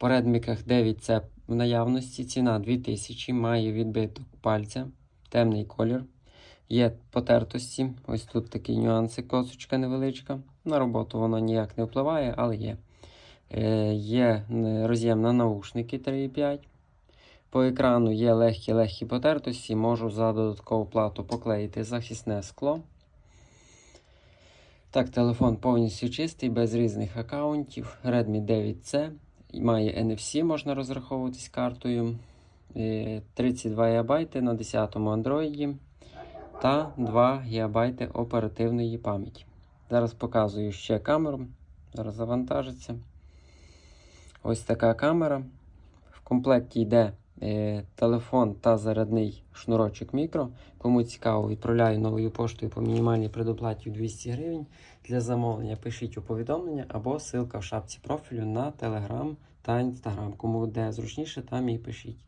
По редміках 9C в наявності ціна 2000, має відбиток пальця, темний колір. Є потертості, ось тут такі нюанси, косочка невеличка. На роботу воно ніяк не впливає, але є. Е, є роз'єм на наушники 3,5. По екрану є легкі-легкі потертості. Можу за додаткову плату поклеїти захисне скло. Так, телефон повністю чистий, без різних аккаунтів. Redmi 9C. Має NFC, можна розраховуватись картою. Е, 32 ГБ на 10 му Android та 2 ГБ оперативної пам'яті. Зараз показую ще камеру. Зараз завантажиться. Ось така камера. В комплекті йде е, телефон та зарядний шнурочок мікро. Кому цікаво, відправляю новою поштою по мінімальній предоплаті в 200 гривень. Для замовлення пишіть у повідомлення або ссылка в шапці профілю на Telegram та Instagram. Кому де зручніше, там і пишіть.